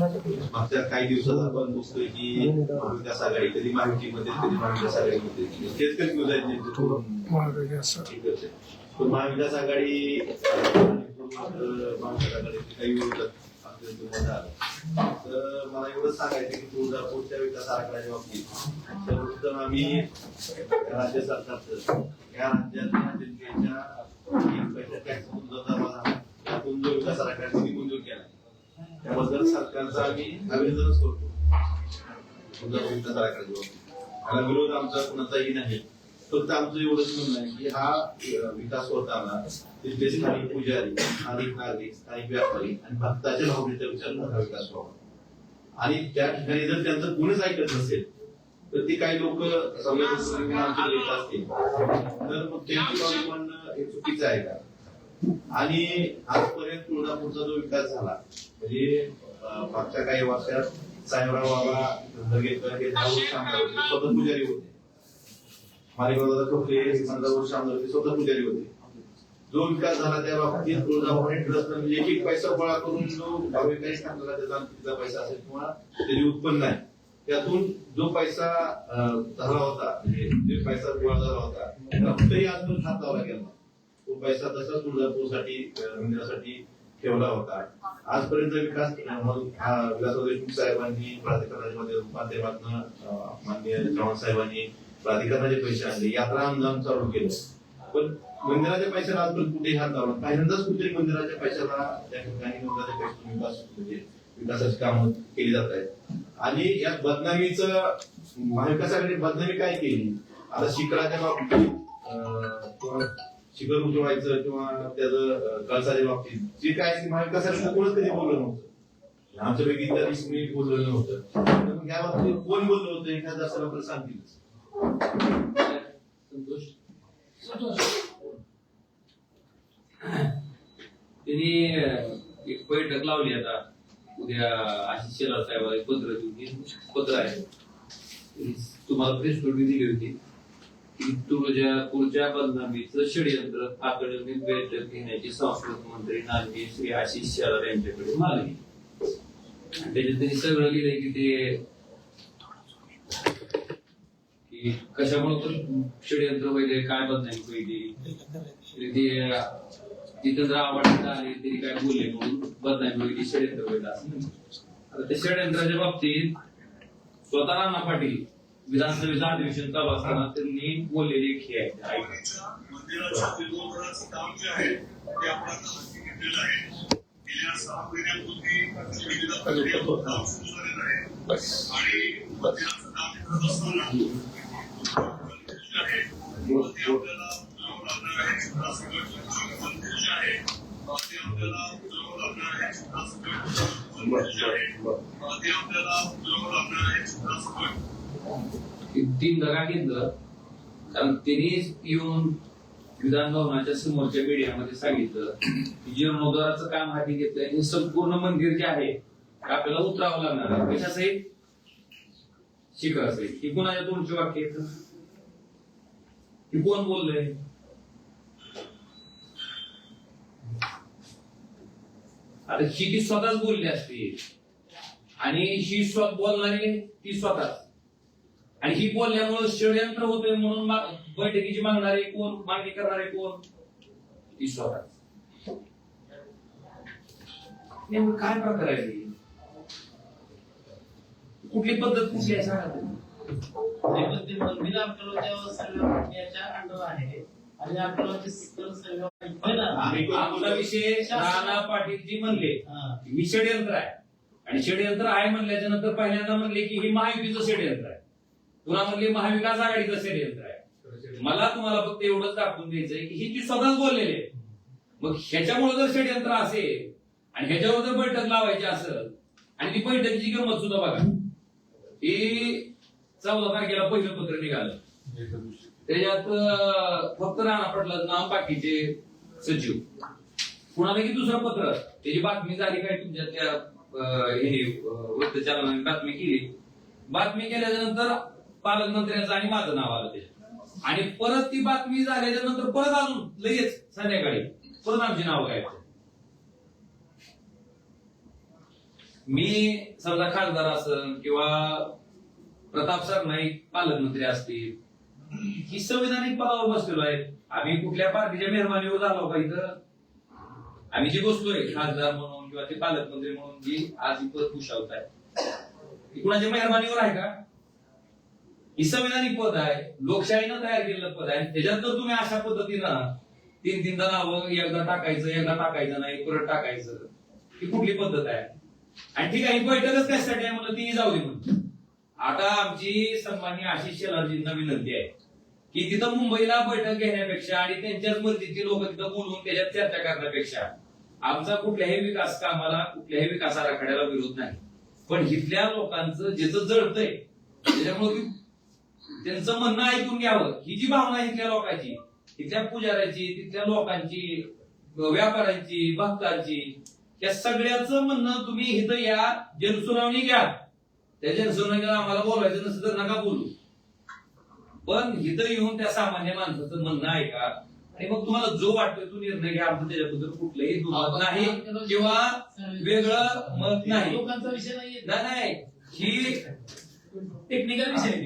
मागच्या काही दिवसात आपण बघतोय की महाविकास आघाडी कधी महायुतीमध्ये कधी महाविकास आघाडीमध्ये नेमकं. आहे. पण महाविकास आघाडी महाविकास काही. तर मला एवढं सांगायचं की तुळजापूरच्या विकास आराखड्याच्या बाबतीत सर्वप्रथम आम्ही राज्य सरकारचं या राज्यातल्या जनतेच्या त्यातून जो विकास आराखडा निधी मंजूर केला त्याबद्दल सरकारचा आम्ही अभिनंदनच करतो. तुळजापूर त्याला विरोध आमचा कुणाचाही नाही. फक्त आमचं एवढंच म्हणणं आहे की हा विकास होताना तिथले स्थानिक पुजारी स्थानिक नागरिक स्थानिक व्यापारी आणि भक्ताच्या भावनेचा विचार मोठा विकास व्हावा. आणि त्या ठिकाणी जर त्यांचं कोणीच ऐकत नसेल तर ती काही लोक संवेदनशील असतील तर मग त्यांची बाजू म्हणणं हे चुकीचं आहे का? आणि आजपर्यंत तुळजापूरचा जो विकास झाला म्हणजे मागच्या काही वर्षात साहेबराव बाबा धर्गेकर हे दहा वर्ष होते स्वतः पुजारी होते. मालेगावला ठोकले पंधरा वर्ष आमदार होते स्वतः पुजारी होते. जो विकास झाला त्या बाबतीत तुळजाभवानी ट्रस्ट म्हणजे एक एक पैसा गोळा करून जो भाविकांनी टाकलेला त्याचा तिचा पैसा असेल किंवा त्याचे उत्पन्न आहे त्यातून जो पैसा झाला होता म्हणजे जे पैसा गोळा झाला होता त्याला कुठेही आजपर्यंत हात लावला गेला तो पैसा तसाच तुळजापूरसाठी मंदिरासाठी ठेवला होता. आजपर्यंत विकास अं, मग हा विलासराव देशमुख साहेबांनी प्राधिकरणाच्या माध्यमातून माननीय चव्हाण साहेबांनी प्राधिकरणाचे पैसे आणले. यात्रा अनुदान चालू केलं. पण मंदिराच्या पैशाला आजपर्यंत कुठेही हात लावला पहिल्यांदाच कुठेतरी मंदिराच्या पैशाला त्या ठिकाणी मंदिराच्या पैशातून विकास म्हणजे विकासाची कामं केली जात आहेत. आणि या बदनामीच महाविकासाकडे बदनामी काय केली? आता शिकराच्या बाबतीत चिकन किंवा उजवायचं किंवा त्याचं कळसाच्या बाबतीत. जे काय आहे कोणच कधी बोललं नव्हतं. आमच्यापैकी इतर मी बोललं नव्हतं. तर या बाबतीत कोण बोललं होतं एखादा असं आपल्याला सांगतील. संतोष? त्यांनी एक बैठक लावली आता. उद्या आशिष शेलार साहेब एक पत्र देऊन हे पत्र आहे. तुम्हाला प्रेस नोटीस दिली होती. तुळजा ऊर्जा पुढच्या बदनामीचं षडयंत्र तातडीने बैठक घेण्याची संस्कृत मंत्री नांदी श्री आशिष शेलार यांच्याकडे मागणी. त्याच्यात त्यांनी सगळं लिहिलंय की ते कशामुळे तर षडयंत्र पहिले काय बदनामी पहिली ते तिथं जर आवडत आले तरी काय बोलले म्हणून बदनामी पहिली षडयंत्र पहिलं असं आता त्या षडयंत्राच्या बाबतीत स्वतः राणा पाटील विधानसभेचं अधिवेशन चालू असताना त्यांनी बोललेली एक हे आहे ते तीन जागा घेतलं. कारण त्यांनी येऊन विधान भवनाच्या समोरच्या मीडियामध्ये सांगितलं की जीर्णोद्धाराचं काम हाती घेतलंय हे संपूर्ण मंदिर जे आहे आपल्याला उतरावं लागणार आहे. कशासहित शिखर सहित ही कुणाच्या तुमची वाक्य आहेत? ही कोण बोललंय? आता ही ती स्वतःच बोलली असते आणि ही स्वतः बोलणारी ती स्वतःच. आणि ही बोलल्यामुळे षडयंत्र होतोय म्हणून मा- बैठकीची मागणारे कोण मागणी करणारे कोण? स्वतः नेमकं काय प्रकार आहे? कुठली पद्धत कुठली आहे सांगा मंदिर अंडर आहे आणि आमचा विषय राणा पाटील जी म्हणले. ही. षडयंत्र आहे. आणि षडयंत्र आहे म्हणल्याच्या नंतर पहिल्यांदा म्हणले की ही महायुतीचं षडयंत्र आहे. पुन्हा म्हणले महाविकास आघाडीचं षडयंत्र आहे मला तुम्हाला फक्त एवढंच दाखवून द्यायचंय की ही ती स्वतःच बोललेली आहे. मग ह्याच्यामुळे जर षडयंत्र असेल आणि ह्याच्यावर जर बैठक लावायची असेल आणि ती बैठकीची गंमत सुद्धा बघा. ही चौदा तारखेला पहिलं पत्र निघालं. त्याच्यात फक्त राणा पटलं नाव बाकीचे सचिव. पुन्हा की दुसरं पत्र. त्याची बातमी झाली काय तुमच्या त्या हे अं, बातमी केली. बातमी केल्याच्यानंतर पालकमंत्र्यांचं आणि माझं नाव आलं ते आणि परत ती बातमी झाल्याच्यानंतर परत अजून लगेच संध्याकाळी परत आमची नाव काय मी समजा खासदार असन किंवा प्रताप सरनाईक पालकमंत्री असतील ही संविधानिक पदावर बसलेलो आहे आम्ही कुठल्या पार्टीच्या मेहरबानीवर झालो का इथं? आम्ही जी बसलोय खासदार म्हणून किंवा ते पालकमंत्री म्हणून जी आज ही पद आहे. कुणाच्या मेहरबानीवर आहे का? ही संविधानिक पद आहे लोकशाहीनं तयार केलेलं पद आहे. त्याच्यात तर तुम्ही अशा पद्धतीनं तीन तीनदा नावं एकदा टाकायचं एकदा टाकायचं नाही परत टाकायचं. ही कुठली पद्धत आहे? आणि ठीक आहे ही बैठकच कशासाठी आहे म्हणलं ती जाऊ दे म्हणून. आता आमची सन्मान्य आशिष शेलारजींना विनंती आहे की तिथं मुंबईला बैठक घेण्यापेक्षा आणि त्यांच्याच मर्जीची लोक तिथं बोलून त्याच्यात चर्चा करण्यापेक्षा आमचा कुठल्याही विकास कामाला कुठल्याही विकास आराखड्याला विरोध नाही. पण इथल्या लोकांचं ज्याचं जळतंय त्याच्यामुळे त्यांचं म्हणणं ऐकून घ्यावं. ही जी भावना आहे इथल्या लोकांची तिथल्या पुजाऱ्याची तिथल्या लोकांची व्यापाऱ्यांची भक्तांची या सगळ्याचं म्हणणं तुम्ही इथं या जनसुनावणी घ्या. त्या जनसुनावणीला आम्हाला बोलायचं नसेल तर नका बोलू. पण इथं येऊन त्या सामान्य माणसाचं म्हणणं ऐका. आणि मग तुम्हाला जो वाटतोय तो निर्णय घ्या. आमचं त्याच्याबद्दल कुठलंही दुमत नाही किंवा वेगळं मत नाही. लोकांचा विषय नाही नाही. ही टेक्निकल विषय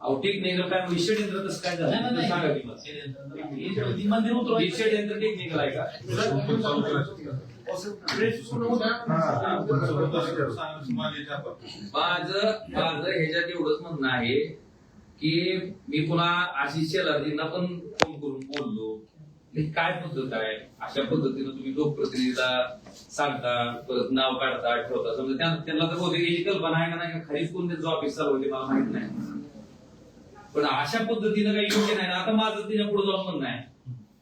अहो टेक्निकल काय विषय यंत्र कसं काय नाही, झालं नाही, सांगा नाही. की मंदिर उतरवायचं. विषय यंत्र टेक्निकल आहे का? माझं माझं ह्याच्यात एवढंच म्हणणं आहे की मी पुन्हा आशिष शेलारजींना पण फोन करून बोललो. काय पद्धत आहे? अशा पद्धतीनं तुम्ही लोकप्रतिनिधीला सांगता परत नाव काढता ठेवता. समजा त्या- त्यांना तर बहुतेक याची कल्पना आहे का नाही? का खालीच कोण त्यांचं ऑफिस चालवते मला माहीत नाही. पण अशा पद्धतीनं काही योग्य नाही. ना आता माझं त्याच्या पुढे जाऊन म्हणणं आहे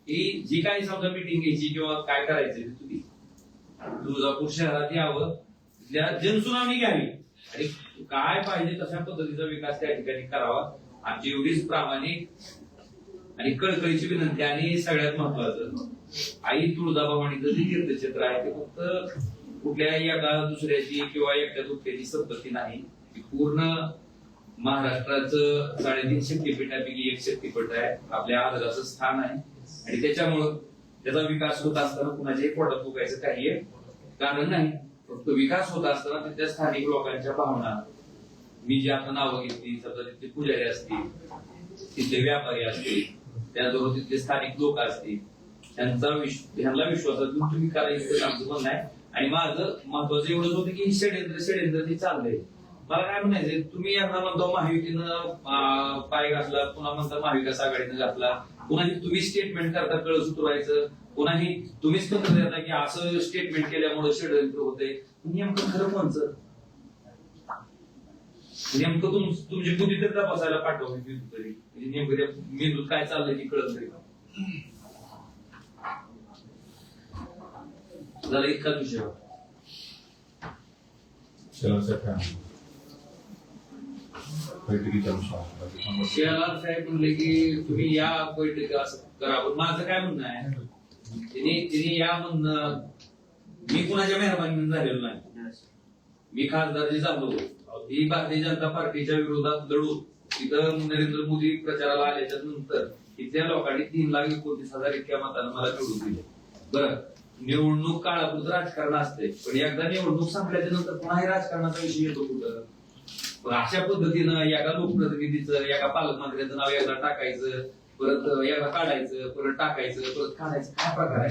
की जी काही समजा मिटिंग घ्यायची किंवा काय करायचं तुम्ही तुळजापूर शहरात यावं. तिथल्या जनसुनावणी घ्यावी. आणि काय पाहिजे तशा पद्धतीचा विकास त्या ठिकाणी करावा आमची एवढीच प्रामाणिक आणि कळकळीची विनंती आणि सगळ्यात महत्वाचं आई तुळजाभवानीचं जे तीर्थक्षेत्र आहे ते फक्त कुठल्या एका दुसऱ्याची किंवा एकट्या दुसऱ्याची संपत्ती नाही. पूर्ण महाराष्ट्राचं साडेतीन शक्तीपीठापैकी एक शक्तीपीठ आहे. आपल्या आदराचं स्थान आहे. आणि त्याच्यामुळं त्याचा विकास होत असताना कुणाच्याही पोटात फुकायचं काही कारण नाही फक्त विकास होत असताना तिथल्या स्थानिक लोकांच्या भावना. मी जी आता नावं घेतली समजा तिथले पुजारी असतील तिथले व्यापारी असतील त्याचबरोबर तिथले स्थानिक लोक असतील त्यांचा विश्व ह्यांना विश्वास तुम्ही करायचं आमचं म्हणणं आहे. आणि माझं महत्वाचं एवढंच होतं की षडेंद्र षडेंद्र ते चाललंय. मला काय म्हणायचं तुम्ही यांना म्हणता महायुतीनं पाय घातला पुन्हा म्हणता महाविकास आघाडीनं घातला. पुन्हा तुम्ही स्टेटमेंट करता कळ सुटवायचं कुणाही तुम्हीच पण देता की असं स्टेटमेंट केल्यामुळे षडयंत्र होते नेमकं खरं कोणचं? नेमकं तुम तुमची बुद्धी तर तपासायला पाठवा म्हणजे मी तरी. म्हणजे नेमकं त्या मेंदूत काय चाललंय की कळत तरी झालं इतका विषय होता. शेलार साहेब म्हणले की तुम्ही या बैठक असं करा पण माझं काय म्हणणं आहे तिने तिने या म्हणणं मी कुणाच्या मेहरबानीने झालेलो नाही मी खासदार जे झालो ही भारतीय जनता पार्टीच्या विरोधात लढून तिथं नरेंद्र मोदी प्रचाराला आल्याच्यानंतर इथल्या लोकांनी तीन लाख एकोणतीस हजार इतक्या मतानं मला निवडून दिले बरं निवडणूक काळापुरतं राजकारण असते पण एकदा निवडणूक संपल्याच्या नंतर पुन्हा हे राजकारणाचा विषय येतो कुठं अशा पद्धतीनं एका लोकप्रतिनिधीचं एका पालकमंत्र्याचं नाव एकदा टाकायचं परत एकदा काढायचं परत टाकायचं परत काढायचं. काय प्रकार आहे?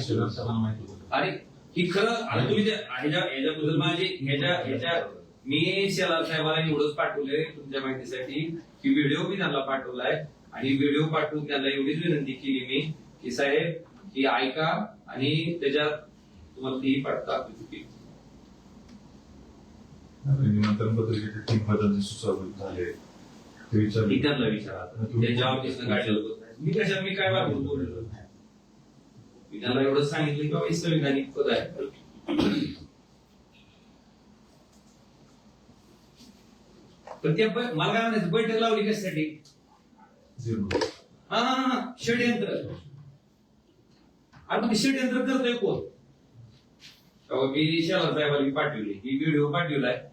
अरे ही खरं आता तुम्ही ह्याच्याबद्दल माझी ह्याच्या ह्याच्या मी शेलार साहेबांना एवढंच पाठवलंय तुमच्या माहितीसाठी की व्हिडिओ मी त्यांना पाठवलाय आणि व्हिडिओ पाठवून त्यांना एवढीच विनंती केली मी की साहेब की ऐका आणि त्याच्यात तुम्हाला ती पाठवता चुकी निमंत्रण पत्रिकेचे तीन पदांचे सुचारू झाले. ते मी विचारा. त्यांच्या ऑफिसनं काढलेलं होतं. मी कशा मी काय वागून बोललेलो नाही. मी त्यांना एवढं सांगितलं की बाबा हे संविधानिक पद आहे. पण त्या बै- मला काय म्हणायचं बैठक लावली कशासाठी? झिरो हा हा हा षडयंत्र अरे मग ते षडयंत्र करतोय कोण? अहो, मी शहर साहेबांनी पाठवली. ही व्हिडिओ पाठवलाय.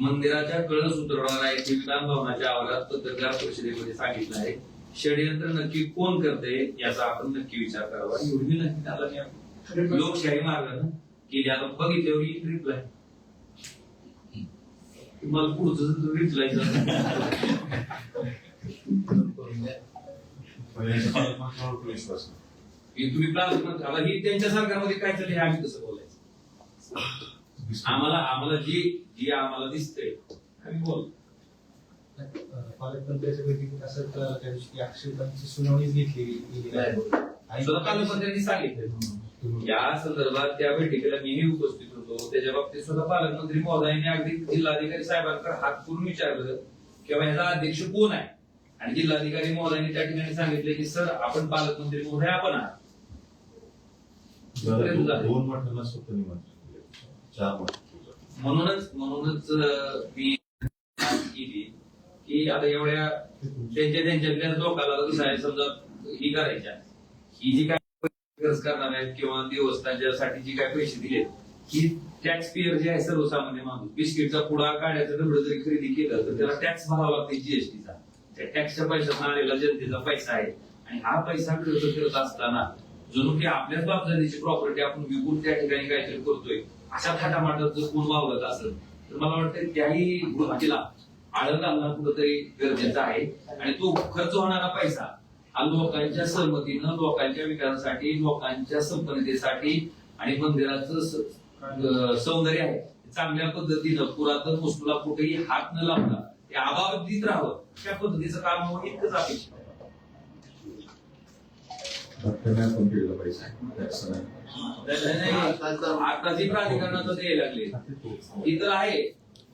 मंदिराच्या कळस उतरवणार आहे विधान भवनाच्या आवारात पत्रकार परिषदेमध्ये सांगितलं आहे. षडयंत्र नक्की कोण करते याचा आपण नक्की विचार करावा. एवढी नक्की त्याला लोकशाही मार्गानं केली. आता बघितल्यावर येईल रिप्लाय तुम्हाला पुढचं रिप्लाय की तुम्ही प्लाझ्मा झाला ही त्यांच्या सरकारमध्ये काय चाललंय हे आम्ही कसं बोलायचं. आम्हाला आम्हाला जी जी आम्हाला दिसतंय आम्ही बोल. पालकमंत्र्याच्या बैठकीत असं कळालं त्या दिवशी आक्षेपांची सुनावणीच घेतली गेली. आणि पालकमंत्र्यांनी सांगितलं या संदर्भात त्या बैठकीला मीही उपस्थित होतो. त्याच्या बाबतीत स्वतः पालकमंत्री महोदयांनी अगदी जिल्हाधिकारी साहेबांकडे हात करून विचारलं किंवा ह्याचा अध्यक्ष कोण आहे? आणि जिल्हाधिकारी महोदयांनी त्या ठिकाणी सांगितले की सर आपण पालकमंत्री महोदय आपण आहात. म्हणूनच म्हणूनच मी केली की आता एवढ्या त्यांच्या त्यांच्यातल्या लोकांना कसं आहे समजा ही करायच्या. ही जी काय खर्च करणार आहेत किंवा देवस्थानच्यासाठी जी काय पैसे दिलेत ही टॅक्स पेअर जे आहे सर्वसामान्य माणूस बिस्किटचा पुडा काढायचा तेवढं जरी खरेदी केलं तर त्याला टॅक्स भरावा लागते जीएसटीचा त्या टॅक्सच्या पैशातून आलेला जनतेचा पैसा आहे. आणि हा पैसा खर्च करत असताना जणू की आपल्याच बापजातीची प्रॉपर्टी आपण विकून त्या ठिकाणी काहीतरी करतोय अशा थाटामाटात जर कोण वावरत असेल. तर मला वाटतं त्याही गोष्टीला आळं घालणं कुठंतरी गरजेचं आहे. आणि तो खर्च होणारा पैसा हा लोकांच्या सहमतीनं लोकांच्या विकासासाठी लोकांच्या संपन्नतेसाठी आणि मंदिराचं सौंदर्य आहे. चांगल्या पद्धतीनं पुरातन वस्तूला कुठेही हात न लावता ते अबाबतीत राहावं. त्या पद्धतीचं काम इतकंच अपेक्षित आता जी प्राधिकरणाचं ते लागले. तिथं आहे.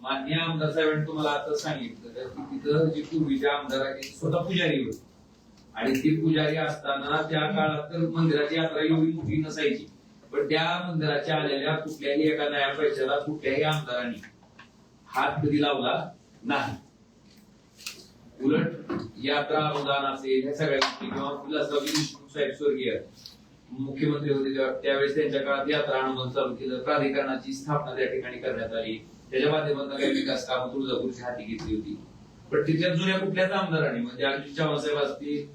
मान्य आमदार साहेबांनी तुम्हाला आता सांगितलं. की तिथं जी पूर्वीच्या आमदाराची स्वतः पुजारी होते. आणि ती पुजारी असताना त्या काळात तर मंदिराची यात्रा एवढी मोठी नसायची. पण त्या मंदिराच्या आलेल्या कुठल्याही एका नया पैशाला कुठल्याही आमदारांनी हात कधी लावला नाही. उलट यात्रा अनुदान असेल ह्या सगळ्या गोष्टी किंवा विलासराव साहेब स्वर्गीय मुख्यमंत्री होते त्यावेळेस त्यांच्या काळात यात्रा अनुमान चालू केलं. प्राधिकरणाची स्थापना त्या ठिकाणी करण्यात आली. त्याच्या माध्यमातून काही विकास कामं तुळजापूरची हाती घेतली होती. पण तिथल्या जुन्या कुठल्याच आमदारांनी म्हणजे अगदी चव्हाणसाहेब असतील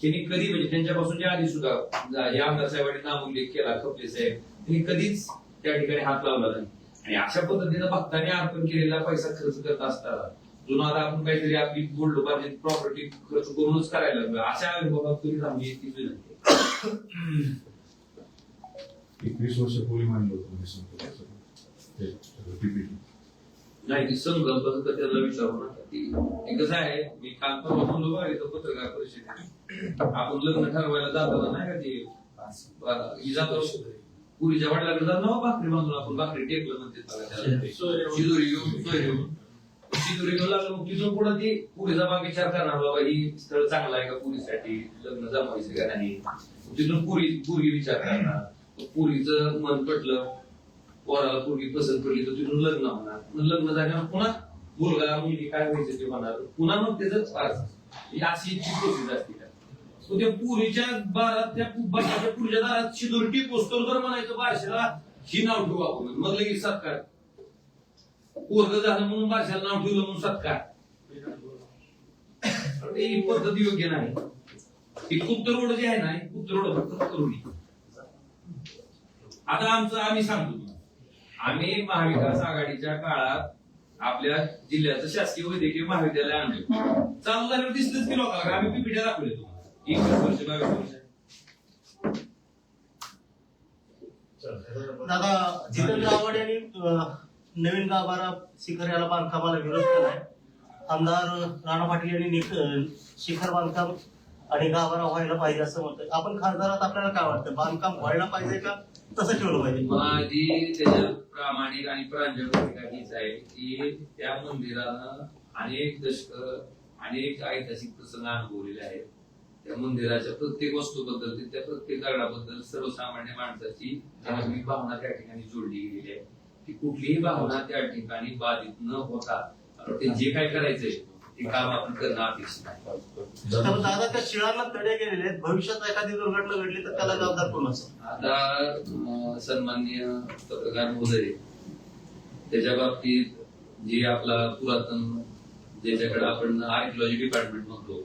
त्यांनी कधी म्हणजे त्यांच्यापासूनच्या आधी सुद्धा या आमदार साहेबांनी नामोल्लेख केला खपले साहेब त्यांनी कधीच त्या ठिकाणी हात लावला नाही. आणि अशा पद्धतीनं भक्ताने अर्पण केलेला पैसा खर्च करत असताना जुना आता आपण काहीतरी आपली गोल्ड पाहिजे प्रॉपर्टी खर्च करूनच करायला लागलो. अशा अनुभवात तुम्ही आम्ही ती विनंती एकवीस वर्षापूर्वी मांडलं होतं म्हणजे PPT. नाही ती संकल्प तर त्याला विचारू नका ती कसं आहे मी काल परवा बोललो बघा इथं पत्रकार परिषदेत आपण लग्न ठरवायला जाताना नाही का ते ही जातो पुरीच्या वडिलांकडे जात ना भाकरी बांधून आपण भाकरी टेकलं म्हणते त्याला. शिदोरी घेऊन सोय घेऊन तिथून पुढे ती पुरीचा बाग विचार करणार बाबा ही स्थळ चांगला आहे का पुरीसाठी लग्न जमायचं का नाही? तिथून पुरी पुरी विचार करणार. पुरीचं मन पटलं. वराला पोरगी पसंत पडली तर तिथून लग्न होणार. मग लग्न झाल्यावर पुन्हा मुलगा मुलगी काय व्हायचं ते होणार. पुन्हा मग त्याच अशी प्रोसेस असते का त्या पुरीच्या बारात त्या बारशाच्या पुरीच्या दारात शिदोर पोस्टर तर म्हणायचं बारशाला ही नाव ठेवू आपण मग लगेच सत्कार पोरग झालं म्हणून बादशाला नाव ठेवलं म्हणून सत्कार. ही पद्धत योग्य नाही. ही रोड जी आहे ना ही रोड फक्त आता आमचं आम्ही सांगतो. आम्ही महाविकास आघाडीच्या काळात आपल्या जिल्ह्याचं शासकीय वैद्यकीय महाविद्यालय आणलं. चालू झाल्यावर दिसतच की लोकांना. आम्ही पीपीटी दाखवले तुम्हाला. एकवीस वर्ष बावीस वर्ष. दादा जितेंद्र आव्हाड यांनी नवीन गाभारा शिखर याला बांधकामाला विरोध केलाय. आमदार राणा पाटील यांनी शिखर बांधकाम आणि गाभारा व्हायला पाहिजे असं म्हणतात आपण खासदारात आपल्याला काय वाटतं? बांधकाम व्हायला पाहिजे का? तसं ठेवलं पाहिजे. माझी त्याच्या प्रामाणिक आणि प्रांजळ भूमिका हीच आहे की त्या मंदिरानं अनेक दशक अनेक ऐतिहासिक प्रसंग अनुभवलेले आहेत. त्या मंदिराच्या प्रत्येक वस्तूबद्दल त्या प्रत्येक दगडाबद्दल सर्वसामान्य माणसाची भावना त्या ठिकाणी जोडली गेलेली आहे. की कुठलीही भावना त्या ठिकाणी बाधित न होता ते जे काय करायचंय ती काम आपण करणं अपेक्षित आहे. तर दादा त्या शिळांना तडे गेलेले आहेत. भविष्यात एखादी दुर्घटना घडली तर त्याला जबाबदार कोण असेल? आता अं, सन्माननीय पत्रकार महोदय त्याच्या बाबतीत जे आपला पुरातन ज्याच्याकडे आपण आर्किओलॉजी डिपार्टमेंट म्हणतो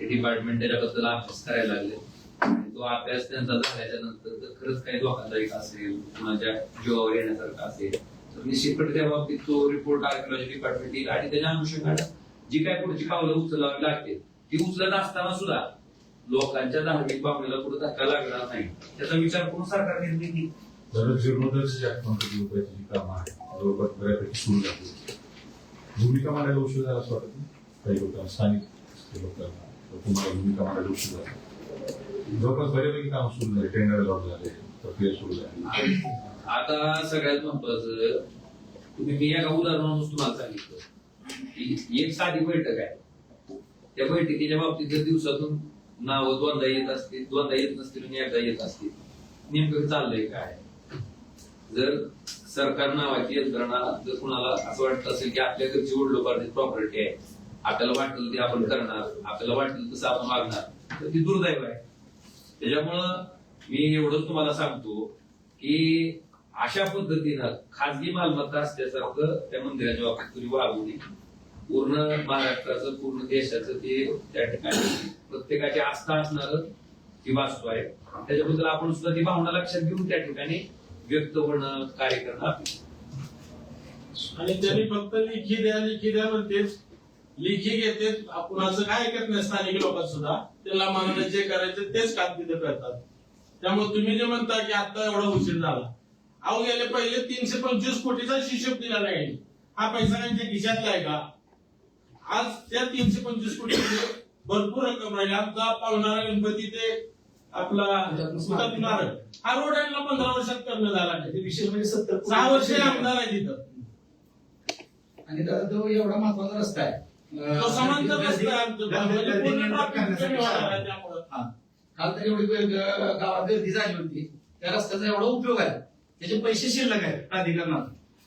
ते डिपार्टमेंट त्याच्याबद्दल अभ्यास करायला लागले. तो अभ्यास त्यांचा झाल्याच्यानंतर जर खरंच काही धोकादायक असेल कुणाच्या जीवावर येण्यासारखा असेल तर निश्चितपणे त्या बाबतीत तो रिपोर्ट आर्किओलॉजी डिपार्टमेंट येईल आणि त्याच्या अनुषंगाने जी काय पुढची पावलं उचलावी लागतील ती उचलत असताना सुद्धा लोकांच्या धार्मिक भावनेला पुढे धक्का लागणार नाही. त्याचा विचार करून सरकार निर्णय घेईल. जर रुपयाची जी कामं आहेत. जवळपास बऱ्यापैकी सुरू झाली. भूमिका मांडायला उशीर झाला असं वाटत? नाही? काही लोकांना स्थानिक लोकांना. तुम्हाला भूमिका मांडायला उशीर झाला. जवळपास बऱ्यापैकी काम सुरू झाले टेंडर लॉक झाले प्रक्रिया सुरू झाली. आता सगळ्यात महत्वाचं तुम्ही मी एका उदाहरणानुसार तुम्हाला सांगितलं. की एक साधी बैठक आहे. त्या बैठकीच्या बाबतीत जर दिवसातून नाव दोनदा येत असतील दोनदा येत नसतील आणि एकदा येत असतील नेमकं चाललंय काय? जर सरकार नावाची यंत्रणा जर कुणाला असं वाटत असेल की आपल्या घरची वडिलोपार्जित प्रॉपर्टी आहे आपल्याला वाटेल ते आपण करणार आपल्याला वाटेल तसं आपण वागणार तर ती दुर्दैव आहे. त्याच्यामुळं मी एवढंच तुम्हाला सांगतो की अशा पद्धतीनं खाजगी मालमत्ता असल्यासारखं त्या मंदिराच्या बाबतीत तुम्ही वागू नये. पूर्ण महाराष्ट्राचं पूर्ण देशाचं ते त्या ठिकाणी प्रत्येकाची आस्था असणार ती वास्तू आहे. त्याच्याबद्दल आपण सुद्धा ती भावना लक्षात घेऊन त्या ठिकाणी व्यक्त होणं कार्य करणं आणि त्यांनी फक्त लिखी द्या लिखी द्या म्हणतेच. लिखी घेते. कुणाचं काय ऐकत नाही स्थानिक लोकांत सुद्धा. त्यांना मागणं जे करायचं तेच काम तिथे करतात. त्यामुळे तुम्ही जे म्हणता की आता एवढा उशीर झाला. अहो गेले पहिले तीनशे पंचवीस कोटीचा हिशोब दिला नाही. हा पैसा त्यांच्या खिशातला आहे का? आज त्या तीनशे पंचवीस कोटी भरपूर रक्कम राहिली. आमचा पावणारा गणपती ते आपला हा रोड यांना पंधरा वर्षात करणं झाला नाही. विशेष म्हणजे सत्तर सहा वर्ष आमदार आहे तिथं. आणि दादा तो एवढा महत्त्वाचा रस्ता आहे. समांतर रस्ता आहे आमचं. म्हणजे पूर्ण traffic कमी होणार आहे त्यामुळं. काल तर एवढी ग- गावात गर्दी झाली होती. त्या रस्त्याचा एवढा उपयोग आहे. त्याचे पैसे शिल्लक आहेत प्राधिकरणात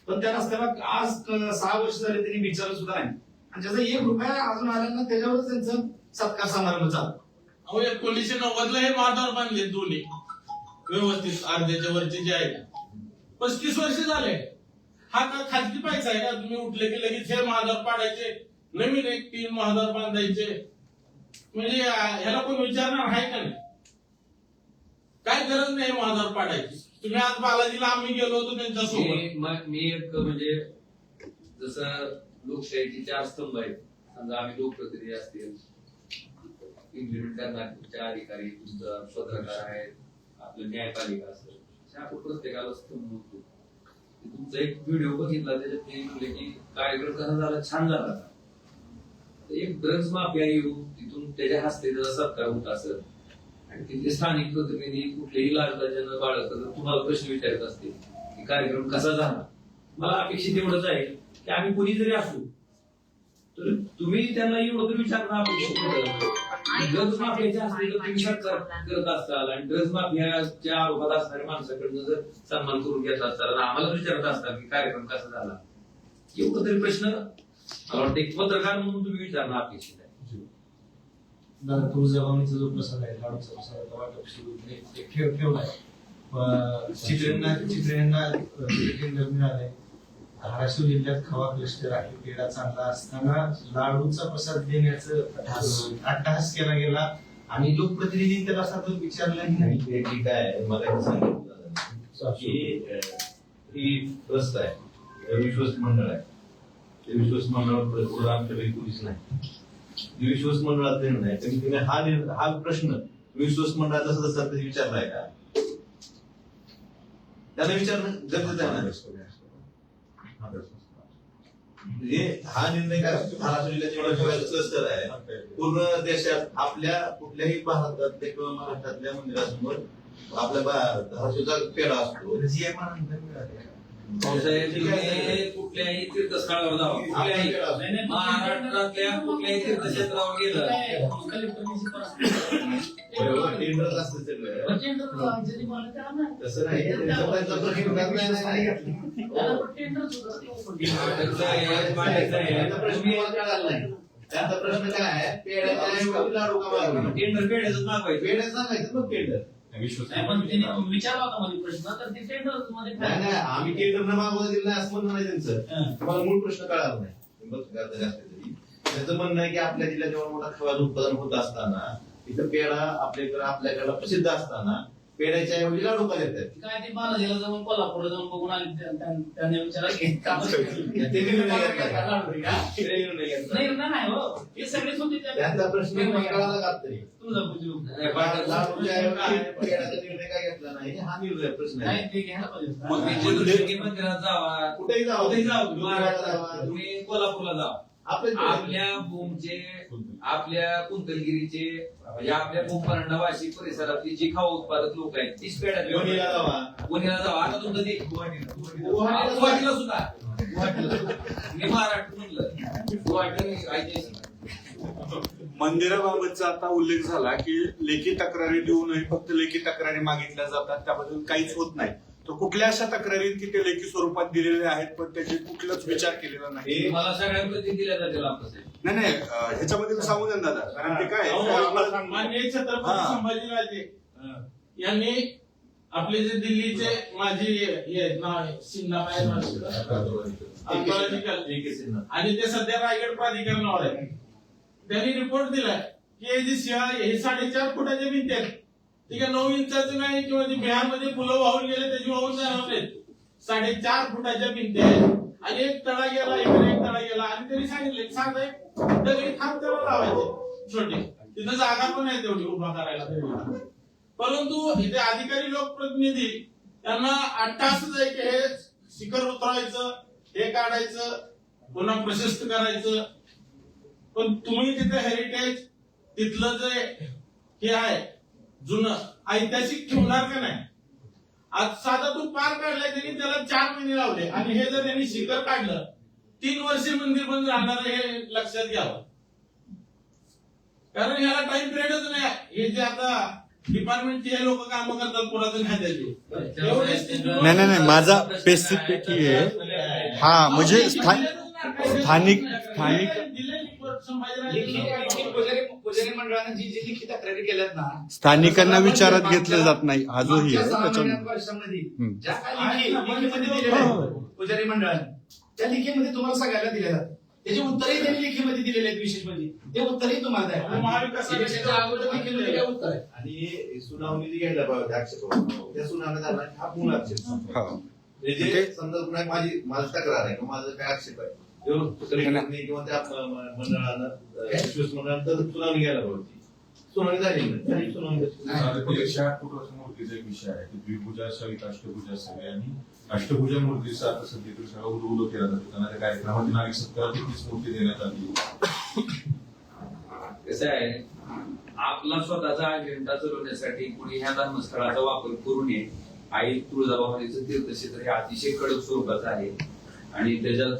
पण त्या रस्त्याला आज क- सहा वर्ष झाले त्यांनी विचारलं सुद्धा नाही. आणि त्याचा एक रुपया अजून आला ना त्याच्यावरच त्यांचा सत्कार समारंभ चालू. अहो एकोणीसशे नव्वद ला हे महाद्वार बांधले दोन्ही. व्यवस्थित अर्ध्याच्या वरचे जे आहे. पस्तीस वर्ष झाले. हा का खाजगी पैसा आहे का? तुम्ही उठले की लगेच हे महाद्वार पाडायचे. नवीन एक तीन महाद्वार बांधायचे. म्हणजे ह्याला कोण विचारणार आहे का नाही? काय गरज नाही महाद्वार पाडायची. तुम्ही आज बालाजीला आम्ही गेलो होतो त्यांच्यासोबत. मी एक म्हणजे जसं लोकशाहीचे चार स्तंभ आहेत. समजा आम्ही लोकप्रतिनिधी असतील. इम्प्लिमेंट करणारे अधिकारी पत्रकार आहेत. आपलं न्यायपालिका असेल. आपण प्रत्येकाला स्तंभ म्हणतो. तुमचा एक व्हिडिओ बघितला त्याच्यात ते म्हणले की कार्यक्रम कसा झाला? छान झाला. एक ड्रग्ज माफिया येऊन तिथून त्याच्या हस्ते त्याचा सत्कार होत असत आणि तिथले स्थानिक प्रतिनिधी कुठलेही लाजलाच्या न तुम्हाला प्रश्न विचारत असतील की कार्यक्रम कसा झाला? मला अपेक्षित एवढंच आहे की आम्ही कोणी जरी असू तर तुम्ही त्यांना एवढं तर विचारणं अपेक्षित. ड्रग्ज माफियाच्या हस्ते जर तुम्ही सत्कार करत असाल आणि ड्रग्ज माफियाच्या आरोपात असणाऱ्या माणसाकडनं जर सन्मान करून घेत असताना आम्हाला विचारत असतात की कार्यक्रम कसा झाला? एवढं तरी प्रश्न मला वाटतं एक पत्रकार म्हणून तुम्ही विचारणं अपेक्षित आहे. दादा तुळजाभवानीचा जो प्रसाद आहे लाडूचा प्रसाद वाटप सुरू ठेव ठेवलाय प- चित्र्यांना चित्र्यांना टेंडर मिळालंय धाराशिव जिल्ह्यात खवा क्लस्टर आहे. पेढा चांगला असताना लाडूचा प्रसाद देण्याचं अट्टहास- केला गेला आणि लोकप्रतिनिधी त्याला साधं विचारलंही नाही. हे ठीक आहे मला सांगितलं. की? ही ट्रस्ट आहे. विश्वस्त मंडळ आहे. ते विश्वस्त मंडळावर पुढे आमच्याकडे पोलीस नाही विश्वास मंडळात निर्णय नाही कमीत कमी हा निर्णय- हा प्रश्न विश्वस्त मंडळाचा सदस्यांना विचारलाय का त्याला विचारणं गरजेचं आहे ना म्हणजे हा निर्णय काय महाराष्ट्र जिल्ह्यात एवढा क्लस्टर आहे पूर्ण देशात आपल्या कुठल्याही भारतातल्या किंवा महाराष्ट्रातल्या मंदिरासमोर आपल्या धाराशिवचा पेढा असतो पावसाळ्यात कुठल्याही तीर्थस्थळावर जावा. कुठल्याही महाराष्ट्रातल्या कुठल्याही तीर्थक्षेत्रावर गेलं. बरोबर, टेंडर असतं सगळं तसं नाही त्यांचा प्रश्न नाही, नाही. पाटणचं आहे, पाटणचं आहे. त्यांचा प्रश्न मला कळाला नाही त्यांचा प्रश्न काय आहे? टेंडर पेढ्याचं मागवायचं. पेढ्या सांगायचं मग टेंडर विश्वास नाही पण त्यांनी विचारला होता मध्ये प्रश्न तर ते टेंडरमध्ये नाही नाही आम्ही टेंडर न मागवता दिलं नाही असं म्हणणं नाही त्यांचं. हं. तुम्हाला मूळ प्रश्न कळाला नाही. बघ का तरी असले तरी. त्यांचं म्हणणं आहे की आपल्या जिल्ह्यात जेव्हा मोठा खवाचं उत्पादन होत असताना इथं पेढा आपल्याकडे आपल्याकडे प्रसिद्ध असताना पेढ्याच्या ऐवजी लाडू का देतात. काय ते बालाजीला जाऊन कोल्हापूरला जाऊन बघून आले. त्या- त्या- त्यांनी विचारला की काम ते निर्णय घेतला. लाडू का? ते निर्णय घेतला. नाही ना नाही हो. हे सगळेच होते त्या त्यांचा प्रश्न कळाला का तरी? तुळजापूरची. लाडूच्या ऐवजी निर्णय काय घेतला नाही? हा निर्णय प्रश्न नाही आहे ते घ्यायला पाहिजे होतं. मग ते मंदिरात जावा. कुठेही जावा. कुठेही जावा. तुम्ही जावा. तुम्ही कोल्हापूरला जावा. आपल्या भूमचे आपल्या कुंतलगिरीचे म्हणजे आपल्या भूमपरांना वाशी परिसरातली जी खाऊ उत्पादक लोक आहेत तीच पेढ्यात वणीला जावा. पुण्याला जावा. आता तुमचं ते गुवाहाटीला सुद्धा. मी महाराष्ट्र म्हणलं. गुवाहाटी ऐतिहासिक. मंदिराबाबतचा आता उल्लेख झाला की लेखी तक्रारी देऊनही फक्त लेखी तक्रारी मागितल्या जातात. त्याबद्दल काहीच होत नाही. तर कुठल्या अशा तक्रारी की ते लेखी स्वरूपात दिलेल्या आहेत पण त्याचे कुठलाच विचार केलेला नाही? मला सगळ्या प्रति दिल्या जातील आपलं नाही नाही अं, ह्याच्याबद्दल सांगू द्या ना दादा कारण ते काय अहो, आहे, आम्हाला- आपण माननीय छत्रपती हा. संभाजीराजे यांनी आपले जे दिल्लीचे माजी हे आहेत ना सिन्हा. आर्कॉलॉजिकल आणि ते सध्या रायगड प्राधिकरणावर आहे त्यांनी रिपोर्ट दिलाय की हे जे शिळा हे साडेचार फुटाचे भिंती आहेत. ठीक आहे नऊ इंचाचं नाही किंवा ते बिहारमध्ये फुलं वाहून गेले त्याची वाहून जाणार साडेचार फुटाच्या भिंती आहेत. आणि एक तळा गेला इकडे एक तळा गेला. आणि त्यांनी सांगितले साधं एक दगडी खांब त्याला लावायचे छोटे. तिथं जागा पण आहे तेवढी उभा करायला. परंतु इथे अधिकारी लोकप्रतिनिधी त्यांना अट्टासच आहे की हे शिखर उतरायचं हे काढायचं पुन्हा प्रशस्त करायचं. पण तुम्ही तिथे हेरिटेज तिथलं जे हे आहे जुनं. ऐतिहासिक ठेवणार का नाही? आज साधा तू पार काढलाय त्यांनी त्याला चार महिने लावले. आणि हे जर त्यांनी शिखर काढलं तीन वर्षे मंदिर बंद राहणार हे लक्षात घ्यावं. कारण ह्याला टाइम पिरियडच नाही. हे जे आता डिपार्टमेंटचे हे लोक काम करतात पुरातन खात्याचे नाही नाही नाही माझा स्पेसिफिक हा म्हणजे स्थानिक स्थानिक पुजारी मंडळाने जी जी लिखित तक्रारी केल्यात ना स्थानिकांना विचारात घेतलं जात नाही. हा ही आहेत पुजारी मंडळाने त्या लिखीमध्ये तुम्हाला सगळ्याला दिल्या जातात त्याची उत्तरही त्यांनी लिखीमध्ये दिलेले आहेत विशेष म्हणजे ते उत्तरही तुम्हाला अगोदर लिखीमध्ये उत्तर आहे. आणि सुनावणी घ्यायला पाहिजे आक्षेप त्या सुनावणी झाला हा. आक्षेप. म्हणजे समजा माझी माझी तक्रार आहे माझा काय आक्षेप आहे? किंवा त्या म- म- मंडळानं अं, विश्वास मंडळानं तर सुनावणी घ्यायला पाहिजे. सुनावणी झाली नाही. सुनावणी मूर्तीचा एक विषय आहे. की द्विभुजा सहित अष्टभुजा सगळे आणि अष्टभुजा मूर्तीचा आता सध्या सगळं उदो केला जातो. त्यांना त्या कार्यक्रमात नागरिक सत्कारात तीच मूर्ती देण्यात आली. कसं आहे आपला स्वतःचा अजेंडा चालवण्यासाठी कुणी ह्या धर्मस्थळाचा वापर करू नये. आई तुळजाभवानीचं तीर्थक्षेत्र हे अतिशय कडक स्वरूपाचं आहे. आणि त्याच्यात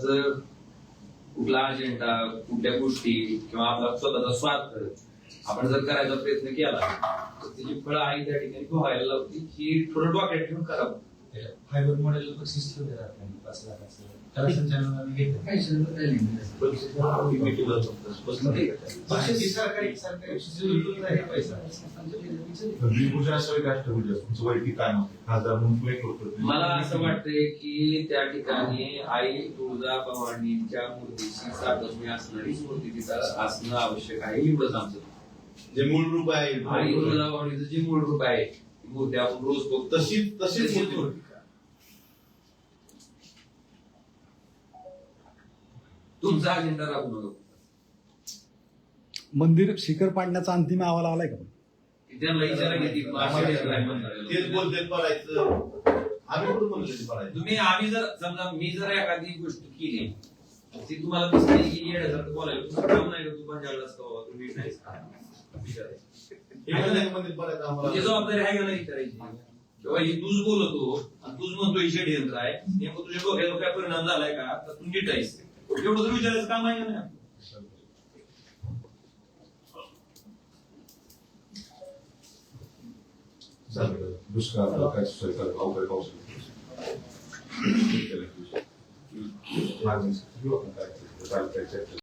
कुठला अजेंडा कुठल्या गोष्टी किंवा आपला स्वतःचा स्वार्थ आपण जर करायचा प्रयत्न केला तर त्याची फळं आई त्या ठिकाणी पोहायला लावती की थोडं डोक्यात ठेवून करावं. फायबर मॉडेल बक्षीस ठेवले जात नाही पाच लाखाचं. त्याला संचालनाने घेतलं नाही करतो मला असं वाटतंय की त्या ठिकाणी आई तुळजा भवानीच्या मूर्तीची साधर्म्य असणारी मूर्ती तिथं असणं आवश्यक आहे एवढंच आमचं. जे मूळ रूप आहे. आई तुळजा भवानीचं जे मूळ रूप आहे मूर्ती आपण रोज बघतो. तशी तशीच तशीच मूर्ती. तुमचा अजेंडा राहू नको. मंदिर शिखर पाडण्याचा अंतिम अहवाल आलाय का? त्यांना विचारा किती तेच बोलते पडायचं आम्ही कुठं पडायचं तुम्ही आम्ही जर समजा मी जर एखादी गोष्ट केली ती तुम्हाला की बोलायला तुमचं काम नाही तू पंजाबला असतो तुम्ही. हे जबाबदारी आहे का नाही करायची? किंवा ही तूच बोलतो आणि तूच म्हणतो ही षडयंत्र आहे. नेमकं तुझ्या डोक्यावर काय परिणाम झालाय का? तर तू नीट आहेस. एवढं तर विचारायचं काम आहे का नाही चालेल. दुष्काळ काय सरकार अवघड पाऊस मागणी किंवा काय काय चर्चा